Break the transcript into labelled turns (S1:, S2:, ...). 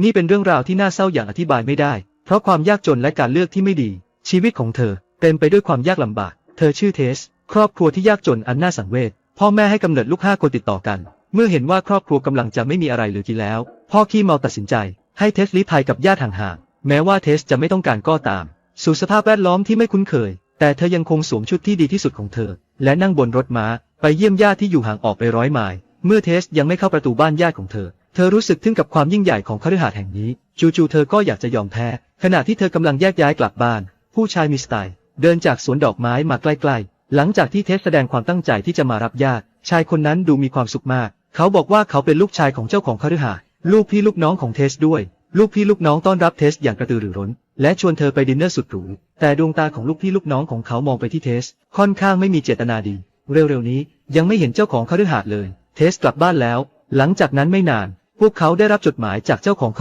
S1: นี่เป็นเรื่องราวที่น่าเศร้าอย่างอธิบายไม่ได้ เพราะความยากจนและการเลือกที่ไม่ดี ชีวิตของเธอ เต็มไปด้วยความยากลำบาก เธอชื่อเทส ครอบครัวที่ยากจนอันน่าสังเวช พ่อแม่ให้กำเนิดลูกห้าคนติดต่อกัน เมื่อเห็นว่าครอบครัวกำลังจะไม่มีอะไรเหลือกินแล้ว พ่อขี้เมาตัดสินใจ ให้เทสลี้ภัยกับญาติห่างๆ แม้ว่าเทสจะไม่ต้องการก็ตาม สู่สภาพแวดล้อมที่ไม่คุ้นเคย แต่เธอยังคงสวมชุดที่ดีที่สุดของเธอ และนั่งบนรถม้า ไปเยี่ยมญาติที่อยู่ห่างออกไปร้อยไมล์ เมื่อเทสยังไม่เข้าประตูบ้านญาติของเธอ เธอรู้สึกทึ่งกับความยิ่งใหญ่ของคฤหาสน์แห่งนี้ จู่ๆเธอก็อยากจะยอมแพ้ ขณะที่เธอกำลังแยกย้ายกลับบ้าน ผู้ชายมีสไตล์เดินจากสวนดอกไม้มาใกล้ๆ หลังจากที่เทสแสดงความตั้งใจที่จะมารับญาติ ชายคนนั้นดูมีความสุขมาก เขาบอกว่าเขาเป็นลูกชายของเจ้าของคฤหาสน์ลูกพี่ลูกน้องของเทสด้วย ลูกพี่ลูกน้องต้อนรับเทสอย่างกระตือรือร้น และชวนเธอไปดินเนอร์สุดหรู แต่ดวงตาของลูกพี่ลูกน้องของเขามองไปที่เทส ค่อนข้างไม่มีเจตนาดี เร็วๆนี้ยังไม่เห็นเจ้าของคฤหาสน์เลย เทสกลับบ้านแล้ว หลังจากนั้นไม่นาน พวกเขาได้รับจดหมายจากเจ้าของค